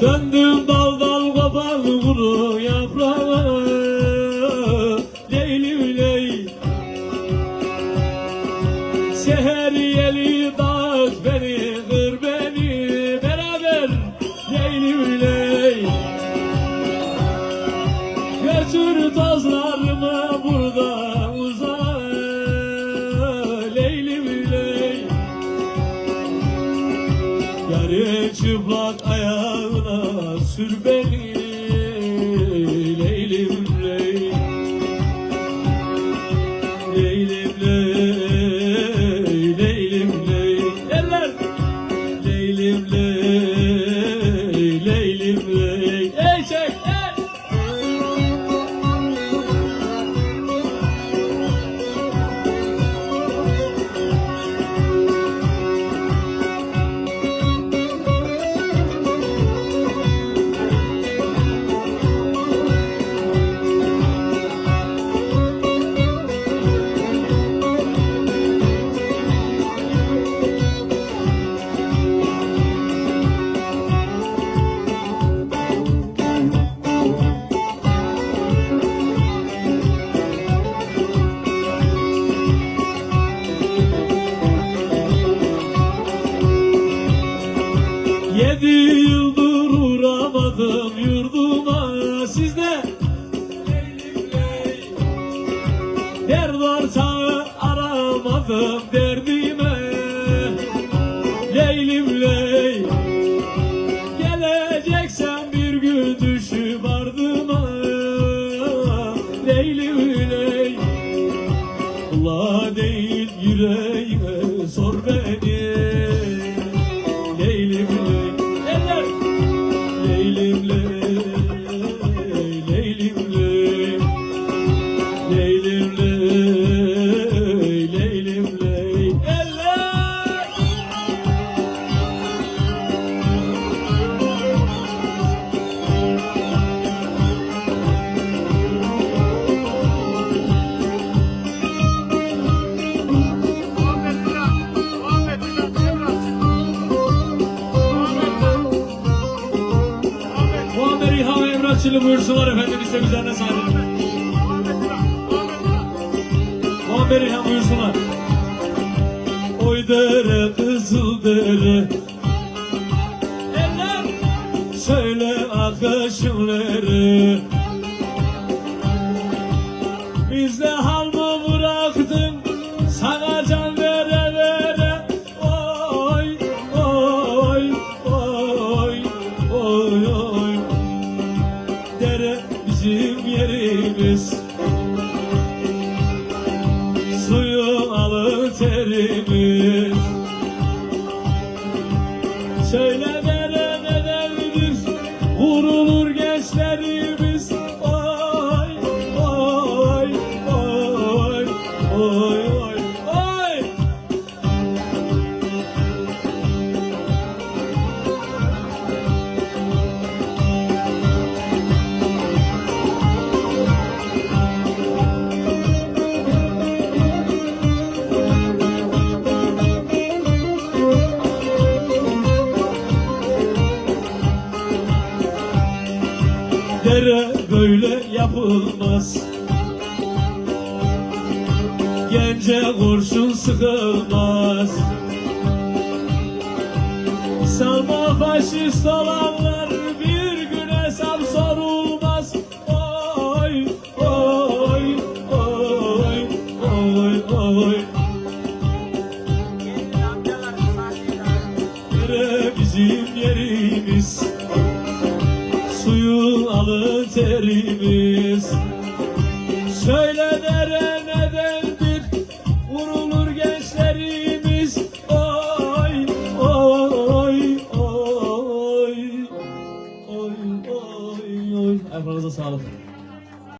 Döndüm daldan kopan kuru yaprağı. Leylim ley. Seher yeli taş beni kır beni. Beraber leylim ley. Götür tozlar çıplak ayağına sür beni Kulağa değil yüreğime sor beni. Leylim ley Emrahçılı buyursunlar efendim üzerine sahip Muhammed İlhan buyursunlar. Oy dere kızıl dere bizim yerimiz. Suyu alır terimiz. Söyle nedendir Vurulur gençlerimiz. Oy oy oy oy oy Dere böyle yapılmaz. Gence kurşun sıkılmaz. Salma faşist olanlar bir gün hesap sorulmaz. Oy oy oy oy oy. Dere bizim yerimiz Suyu alır terimiz. Söyle